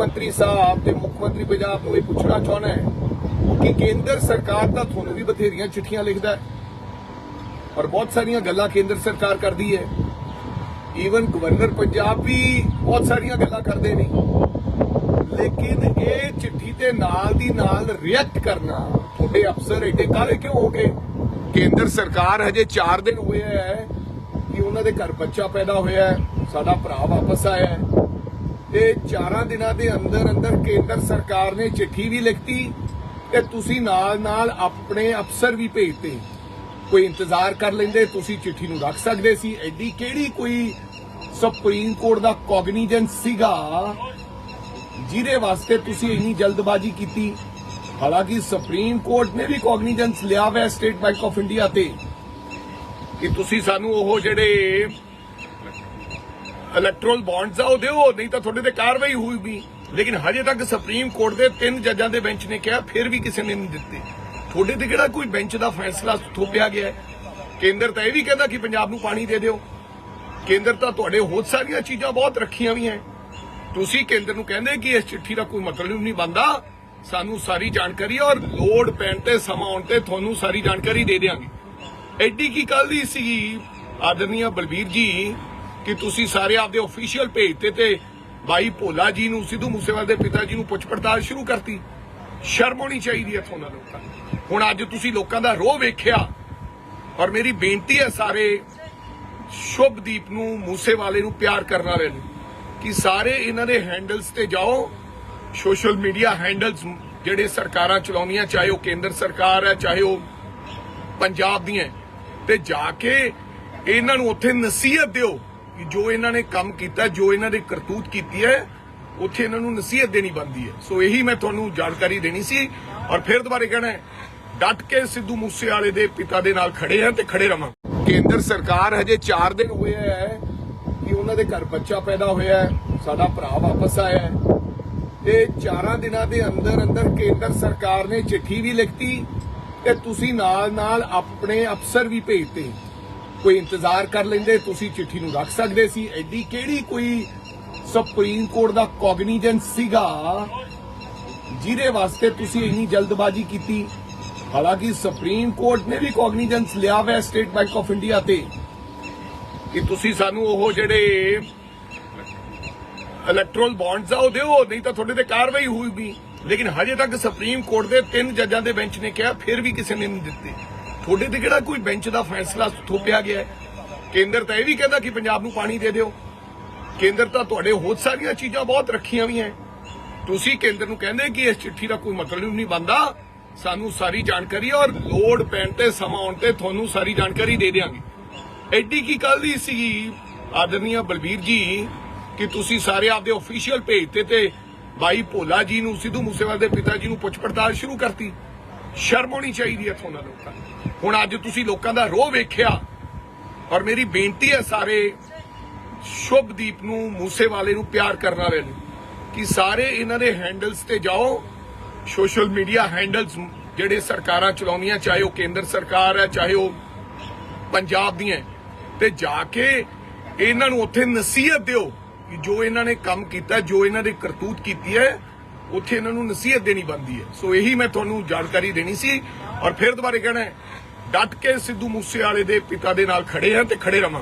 ਮੰਤਰੀ ਸਾਹਿਬ ਤੇ ਮੁੱਖ ਮੰਤਰੀ ਪੰਜਾਬ ਨੂੰ ਇਹ ਪੁੱਛਣਾ ਚਾਹੁੰਦਾ ਹੈ ਕਿ ਕੇਂਦਰ ਸਰਕਾਰ ਤਾਂ ਤੁਹਾਨੂੰ ਵੀ ਬਥੇਰੀਆਂ ਚਿੱਠੀਆਂ ਲਿਖਦਾ ਹੈ ਔਰ ਬਹੁਤ ਸਾਰੀਆਂ ਗੱਲਾਂ ਕੇਂਦਰ ਸਰਕਾਰ ਕਰਦੀ ਹੈ। ਈਵਨ ਗਵਰਨਰ ਪੰਜਾਬ ਵੀ ਬਹੁਤ ਸਾਰੀਆਂ ਗੱਲਾਂ ਕਰਦੇ ਨੇ। ਲੇਕਿਨ ਇਹ ਚਿੱਠੀ ਦੇ ਨਾਲ ਦੀ ਨਾਲ ਰਿਐਕਟ ਕਰਨਾ ਤੁਹਾਡੇ ਅਫਸਰ ਏਡੇ ਕਾਲੇ ਕਿਉਂ ਹੋ ਗਏ? ਕੇਂਦਰ ਸਰਕਾਰ ਹਜੇ 4 ਦਿਨ ਹੋਏ ਹੈ ਕਿ ਉਹਨਾਂ ਦੇ ਘਰ ਬੱਚਾ ਪੈਦਾ ਹੋਇਆ ਹੈ, ਸਾਡਾ ਭਰਾ ਵਾਪਸ ਆਇਆ ਹੈ। ਤੇ 4 ਦਿਨਾਂ ਦੇ ਅੰਦਰ ਅੰਦਰ ਕੇਂਦਰ ਸਰਕਾਰ ਨੇ ਚਿੱਠੀ ਵੀ ਲਿਖਤੀ ਤੇ ਤੁਸੀਂ ਨਾਲ ਨਾਲ ਆਪਣੇ ਅਫਸਰ ਵੀ ਭੇਜਤੇ। ਕੋਈ ਇੰਤਜ਼ਾਰ ਕਰ ਲੈਂਦੇ, ਤੁਸੀਂ ਚਿੱਠੀ ਨੂੰ ਰੱਖ ਸਕਦੇ ਸੀ। ਐਡੀ ਕਿਹੜੀ ਕੋਈ ਸੁਪਰੀਮ ਕੋਰਟ ਦਾ ਕੋਗਨੀਜੈਂਸ ਸੀਗਾ ਜਿਹਦੇ ਵਾਸਤੇ ਤੁਸੀਂ ਇੰਨੀ ਜਲਦਬਾਜ਼ੀ ਕੀਤੀ? ਹਾਲਾਂਕਿ ਸੁਪਰੀਮ ਕੋਰਟ ਨੇ ਵੀ ਕੋਗਨੀਜੈਂਸ ਲਿਆ ਹੋਇਆ ਸਟੇਟ ਬੈਂਕ ਆਫ ਇੰਡੀਆ ਤੇ। ਕਿ ਤੁਸੀਂ ਸਾਨੂੰ ਉਹ ਜਿਹੜੇ ਇਲੈਕਟਰਲ ਬੌਂਡਸ ਆ, ਉਹ ਦਿਓ, ਨਹੀਂ ਤਾਂ ਤੁਹਾਡੇ ਤੇ ਕਾਰਵਾਈ ਹੋਊਗੀ। ਲੇਕਿਨ ਹਜੇ ਤੱਕ ਸੁਪਰੀਮ ਕੋਰਟ ਦੇ ਤਿੰਨ ਜੱਜਾਂ ਦੇ ਬੈਂਚ ਨੇ ਕਿਹਾ, ਫਿਰ ਵੀ ਕਿਸੇ ਨੇ ਨਹੀਂ ਦਿੱਤੇ। ਤੁਹਾਡੇ ਤੇ ਕਿਹੜਾ ਕੋਈ ਬੈਂਚ ਦਾ ਫੈਸਲਾ ਥੋਪਿਆ ਗਿਆ ਹੈ? ਕੇਂਦਰ ਤਾਂ ਇਹ ਵੀ ਕਹਿੰਦਾ ਕਿ ਪੰਜਾਬ ਨੂੰ ਪਾਣੀ ਦੇ ਦਿਓ। ਕੇਂਦਰ ਤਾਂ ਤੁਹਾਡੇ ਹੋਰ ਸਾਰੀਆਂ ਚੀਜ਼ਾਂ ਬਹੁਤ ਰੱਖੀਆਂ ਵੀ ਹੈ। ਤੁਸੀਂ ਕੇਂਦਰ ਨੂੰ ਕਹਿੰਦੇ ਕਿ ਇਸ ਚਿੱਠੀ ਦਾ ਕੋਈ ਮਤਲਬ ਨਹੀਂ ਬੰਦਾ ਸਾਨੂੰ ਸਾਰੀ ਜਾਣਕਾਰੀ ਔਰ ਲੋਡ ਪੈਣ ਤੇ, ਸਮਾਂ ਆਉਣ ਤੇ ਤੁਹਾਨੂੰ ਸਾਰੀ ਜਾਣਕਾਰੀ ਦੇ ਦੇਵਾਂਗੇ ਐਡੀ ਕੀ ਕੱਲ ਦੀ ਸੀ ਆਦਰਨੀਆ ਬਲਬੀਰ ਜੀ ਕਿ ਤੁਸੀਂ ਸਾਰੇ ਆਪਦੇ ਅਫੀਸ਼ੀਅਲ ਭੇਜ ਤੇ ਤੇ ਬਾਈ ਭੋਲਾ ਜੀ ਨੂੰ, ਸਿੱਧੂ ਮੂਸੇਵਾਲ ਦੇ ਪਿਤਾ ਜੀ ਨੂੰ ਪੁੱਛ ਪੜਤਾਲ ਸ਼ੁਰੂ ਕਰਤੀ। ਸ਼ਰਮ ਹੋਣੀ ਚਾਹੀਦੀ ਹੈ ਤੁਹਾਨੂੰ ਲੋਕਾਂ ਹੁਣ ਅੱਜ ਤੁਸੀਂ ਲੋਕਾਂ ਦਾ ਰੋਹ ਵੇਖਿਆ। ਔਰ ਮੇਰੀ ਬੇਨਤੀ ਹੈ ਸਾਰੇ ਸ਼ੁਭਦੀਪ ਨੂੰ, ਮੂਸੇਵਾਲੇ ਨੂੰ ਪਿਆਰ ਕਰਨ ਵਾਲੇ ਨੂੰ, ਕਿ ਸਾਰੇ ਇਹਨਾਂ ਦੇ ਹੈਂਡਲਸ ਤੇ ਜਾਓ। ਸੋਸ਼ਲ ਮੀਡੀਆ ਹੈਂਡਲਸ ਜਿਹੜੇ ਸਰਕਾਰਾਂ ਚਲਾਉਂਦੀਆਂ, ਚਾਹੇ ਉਹ ਕੇਂਦਰ ਸਰਕਾਰ ਹੈ, ਚਾਹੇ ਉਹ ਪੰਜਾਬ ਦੀਆਂ ਤੇ ਜਾ ਕੇ ਇਹਨਾਂ ਨੂੰ ਉੱਥੇ ਨਸੀਹਤ ਦਿਓ। ਕਿ ਜੋ ਇਹਨਾਂ ਨੇ ਕੰਮ ਕੀਤਾ, ਜੋ ਇਹਨਾਂ ਨੇ ਕਰਤੂਤ ਕੀਤੀ ਹੈ, ਉੱਥੇ ਇਹਨਾਂ ਨੂੰ ਨਸੀਹਤ ਦੇਣੀ ਬੰਦੀ ਹੈ। ਸੋ ਇਹੀ ਮੈਂ ਤੁਹਾਨੂੰ ਜਾਣਕਾਰੀ ਦੇਣੀ ਸੀ ਔਰ ਫਿਰ ਦੁਬਾਰੇ ਕਹਿਣਾ ਡਟ ਕੇ ਸਿੱਧੂ ਮੂਸੇਵਾਲੇ ਦੇ ਪਿਤਾ ਦੇ ਨਾਲ ਖੜੇ ਹਾਂ ਤੇ ਖੜੇ ਰਵਾਂ। ਕੇਂਦਰ ਸਰਕਾਰ ਹਜੇ 4 ਦਿਨ ਹੋਏ ਹੈ ਕਿ ਉਹਨਾਂ ਦੇ ਘਰ ਬੱਚਾ ਪੈਦਾ ਹੋਇਆ ਸਾਡਾ ਭਰਾ ਵਾਪਸ ਆਇਆ ਤੇ 4 ਦਿਨਾਂ ਦੇ ਅੰਦਰ ਅੰਦਰ ਕੇਂਦਰ ਸਰਕਾਰ ਨੇ ਚਿੱਠੀ ਵੀ ਲਿਖਤੀ ਤੇ ਤੁਸੀਂ ਨਾਲ ਨਾਲ ਆਪਣੇ ਅਫਸਰ ਵੀ ਭੇਜਤੇ। ਕੋਈ ਇੰਤਜ਼ਾਰ ਕਰ ਲੈਂਦੇ, ਤੁਸੀਂ ਚਿੱਠੀ ਨੂੰ ਰੱਖ ਸਕਦੇ ਸੀ। ਐਡੀ ਕਿਹੜੀ ਕੋਈ ਸੁਪਰੀਮ ਕੋਰਟ ਦਾ ਕੋਗਨੀਜੈਂਸ ਸੀਗਾ? ਜਿਹਦੇ ਵਾਸਤੇ ਤੁਸੀਂ ਇੰਨੀ ਜਲਦਬਾਜ਼ੀ ਕੀਤੀ। ਹਾਲਾਂਕਿ ਸੁਪਰੀਮ ਕੋਰਟ ਨੇ ਵੀ ਕੋਗਨੀਜੈਂਸ ਲਿਆ ਹੋਇਆ ਸਟੇਟ ਬੈਂਕ ਆਫ ਇੰਡੀਆ ਤੇ, ਕਿ ਤੁਸੀਂ ਸਾਨੂੰ ਉਹ ਜਿਹੜੇ ਇਲੈਕਟਰਲ ਬੌਂਡਸ ਆ, ਉਹ ਦਿਓ, ਨਹੀਂ ਤਾਂ ਤੁਹਾਡੇ ਤੇ ਕਾਰਵਾਈ ਹੋਊਗੀ। ਲੇਕਿਨ ਹਜੇ ਤੱਕ ਸੁਪਰੀਮ ਕੋਰਟ ਦੇ ਤਿੰਨ ਜੱਜਾਂ ਦੇ ਬੈਂਚ ਨੇ ਕਿਹਾ, ਫਿਰ ਵੀ ਕਿਸੇ ਨੇ ਨਹੀਂ ਦਿੱਤੇ। ਤੁਹਾਡੇ ਤੇ ਕਿਹੜਾ ਕੋਈ ਬੈਂਚ ਦਾ ਫੈਸਲਾ ਥੋਪਿਆ ਗਿਆ ਕੇਂਦਰ ਤਾਂ ਇਹ ਵੀ ਕਹਿੰਦਾ ਕਿ ਪੰਜਾਬ ਨੂੰ ਪਾਣੀ ਦੇ ਦਿਓ। ਕੇਂਦਰ ਤਾਂ ਤੁਹਾਡੇ ਹੋਰ ਸਾਰੀਆਂ ਚੀਜ਼ਾਂ ਬਹੁਤ ਰੱਖੀਆਂ ਵੀ ਹੈ। ਤੁਸੀਂ ਕੇਂਦਰ ਨੂੰ ਕਹਿੰਦੇ ਕਿ ਇਸ ਚਿੱਠੀ ਦਾ ਕੋਈ ਮਤਲਬ ਨਹੀਂ ਬੰਦਾ ਸਾਨੂੰ ਸਾਰੀ ਜਾਣਕਾਰੀ ਔਰ ਲੋਡ ਪੈਣ ਤੇ ਸਮਾਂ ਆਉਣ ਤੇ ਤੁਹਾਨੂੰ ਸਾਰੀ ਜਾਣਕਾਰੀ ਦੇ ਦੇਵਾਂਗੇ ਐਡੀ ਕੀ ਕੱਲ ਦੀ ਸੀ ਆਦਰਨੀਆ ਬਲਬੀਰ ਜੀ ਕਿ ਤੁਸੀਂ ਸਾਰੇ ਆਪਦੇ ਅਫੀਸ਼ੀਅਲ ਭੇਜ ਤੇ ਤੇ ਬਾਈ ਭੋਲਾ ਜੀ ਨੂੰ, ਸਿੱਧੂ ਮੂਸੇਵਾਲ ਦੇ ਪਿਤਾ ਜੀ ਨੂੰ ਪੁੱਛ ਪੜਤਾਲ ਸ਼ੁਰੂ ਕਰਤੀ। ਸ਼ਰਮ ਹੋਣੀ ਚਾਹੀਦੀ ਹੈ ਤੁਹਾਨੂੰ ਲੋਕਾਂ ਨੂੰ ਹੁਣ ਅੱਜ ਤੁਸੀਂ ਲੋਕਾਂ ਦਾ ਰੋਹ ਵੇਖਿਆ ਔਰ ਮੇਰੀ ਬੇਨਤੀ ਹੈ ਸਾਰੇ ਸ਼ੁਭਦੀਪ ਨੂੰ, ਮੂਸੇਵਾਲੇ ਨੂੰ ਪਿਆਰ ਕਰਨ ਵਾਲੇ ਨੂੰ ਕਿ ਸਾਰੇ ਇਹਨਾਂ ਦੇ ਹੈਂਡਲਸ ਤੇ ਜਾਓ। ਸੋਸ਼ਲ ਮੀਡੀਆ ਹੈਂਡਲਸ ਜਿਹੜੇ ਸਰਕਾਰਾਂ ਚਲਾਉਂਦੀਆਂ, ਚਾਹੇ ਉਹ ਕੇਂਦਰ ਸਰਕਾਰ ਹੈ, ਚਾਹੇ ਉਹ ਪੰਜਾਬ ਦੀਆਂ ਤੇ ਜਾ ਕੇ ਇਹਨਾਂ ਨੂੰ ਉੱਥੇ ਨਸੀਹਤ ਦਿਓ ਕਿ ਜੋ ਇਹਨਾਂ ਨੇ ਕੰਮ ਕੀਤਾ, ਜੋ ਇਹਨਾਂ ਨੇ ਕਰਤੂਤ ਕੀਤੀ ਹੈ ਉੱਥੇ ਇਹਨਾਂ ਨੂੰ ਨਸੀਹਤ ਦੇਣੀ ਬੰਦੀ ਹੈ। ਸੋ ਇਹੀ ਮੈਂ ਤੁਹਾਨੂੰ ਜਾਣਕਾਰੀ ਦੇਣੀ ਸੀ ਔਰ ਫਿਰ ਦੁਬਾਰੇ ਕਹਿਣਾ ਹੈ, ਡਟ ਕੇ ਸਿੱਧੂ ਮੂਸੇਵਾਲੇ ਦੇ ਪਿਤਾ ਦੇ ਨਾਲ ਖੜੇ ਆ ਤੇ ਖੜੇ ਰਵਾਂ